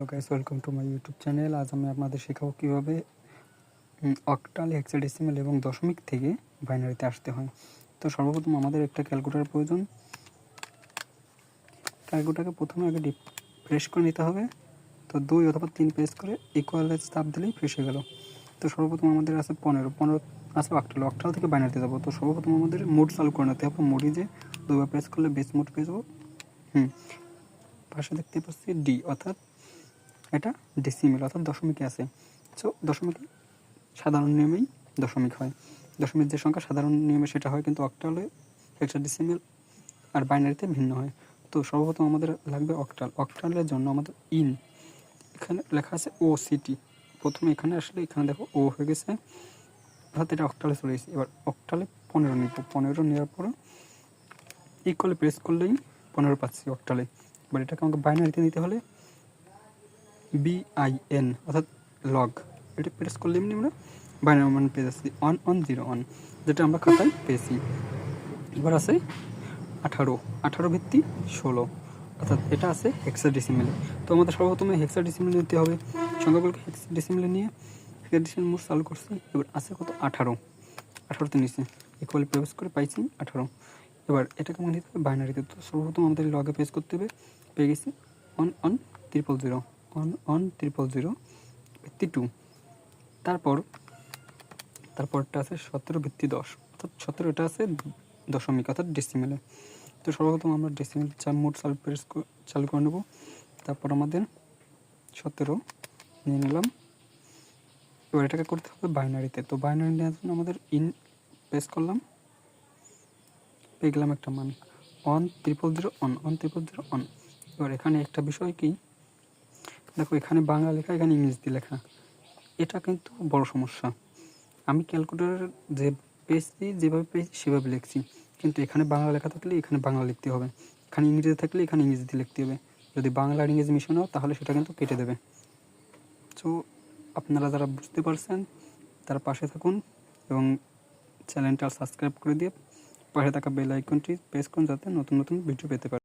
Guys welcome to my YouTube channel আজ আমি আপনাদের শেখাবো কীভাবে অক্টাল হেক্সাডেসিমেল এবং দশমিক থেকে বাইনারিতে আসতে হয়। তো সর্বপ্রথম আমাদের একটা ক্যালকুলেটার প্রয়োজন। ক্যালকুলেটারকে প্রথমে আগে প্রেস করে নিতে হবে। তো দুই অথবা তিন প্রেস করে ইকুয়ালাইজ চাপ দিলেই প্রেস হয়ে গেল। তো সর্বপ্রথম আমাদের আছে পনেরো। পনেরো আছে অক্টাল অক্টাল থেকে বাইনারিতে যাব। তো সর্বপ্রথম আমাদের মোড চালু করে নিতে হবে। মোডই যে দুবার প্রেস করলে বেস মোড পেয়ে যাব। হুম। পাশে দেখতে পাচ্ছি ডি অর্থাৎ এটা ডেসিমেল অর্থাৎ দশমিকে আছে। সো দশমিক সাধারণ নিয়মেই দশমিক হয়। দশমিক যে সংখ্যা সাধারণ নিয়মে সেটা হয় কিন্তু অক্টালে একটা ডেসিমেল আর বাইনারিতে ভিন্ন হয়। তো সর্বপ্রথম আমাদের লাগবে অক্টাল অক্টালের জন্য আমাদের ইন এখানে লেখা আছে ও সিটি প্রথমে এখানে আসলে এখানে দেখো ও হয়ে গেছে। অর্থাৎ এটা অক্টালে চলে গেছে এবার অক্টালে পনেরো নিব। পনেরো নেওয়ার পরে ইকুয়ালি প্রেস করলেই পনেরো পাচ্ছি অক্টালে এবার এটাকে আমাকে বাইনারিতে নিতে হলে বিআইএন অর্থাৎ লগ এটা প্রেস করলে এমনি আমরা বাইনারি মান পেয়ে যাচ্ছি। ওয়ান ওয়ান জিরো ওয়ান যেটা আমরা খাতায় পেয়েছি। এবার আছে আঠারো। আঠারো ভিত্তি ষোলো। অর্থাৎ এটা আছে হেক্সা ডিসিমেলে তো আমাদের সর্বপ্রথমে হেক্সা ডিসিমেলে নিতে হবে। সংখ্যাগুলোকে হেক্সা ডিসিমেলে নিয়ে হেক্সা ডিসিমেল মোট চালু করছি। এবার আছে কত? আঠারো। আঠারোতে নিচে। ইকুয়ালি প্রবেশ করে পাইছি আঠারো। এবার এটাকে মনে নিতে হবে বাইনারিতে তো সর্বপ্রথম আমাদের লগে পেজ করতে হবে। পেয়ে গেছি one one triple zero one one triple zero ভিত্তি টু তারপর, তারপরটা আছে সতেরো ভিত্তি দশ। অর্থাৎ সতেরো এটা আছে দশমিক, অর্থাৎ ডেসিমেলে তো সর্বপ্রথম আমরা ডেসিমেল চার মোট চালু প্রেস চালু করে নেব। তারপর আমাদের সতেরো নিয়ে নিলাম। এবার এটাকে করতে হবে বাইনারিতে তো বাইনারি নেওয়ার জন্য আমাদের ইন প্রেস করলাম। পেয়ে গেলাম একটা মান। One triple zero on one triple zero on এবার এখানে একটা বিষয় কি? দেখো, এখানে বাংলা লেখা, এখানে ইংরেজি লেখা। এটা কিন্তু বড় সমস্যা। আমি ক্যালকুলেটর যে পেয়েছি যেভাবে পেয়েছি, সেভাবে লিখছি। কিন্তু এখানে বাংলা লেখা থাকলে এখানে বাংলা লিখতে হবে। এখানে ইংরেজি থাকলে এখানে ইংরেজিতে লিখতে হবে। যদি বাংলা আর ইংরেজি মিশন, তাহলে সেটা কিন্তু কেটে দেবে। তো আপনারা যারা বুঝতে পারছেন, তারা পাশে থাকুন এবং চ্যানেলটা সাবস্ক্রাইব করে দিয়ে পাশে থাকা বেল আইকনটি প্রেস করুন, যাতে নতুন নতুন ভিডিও পেতে পারেন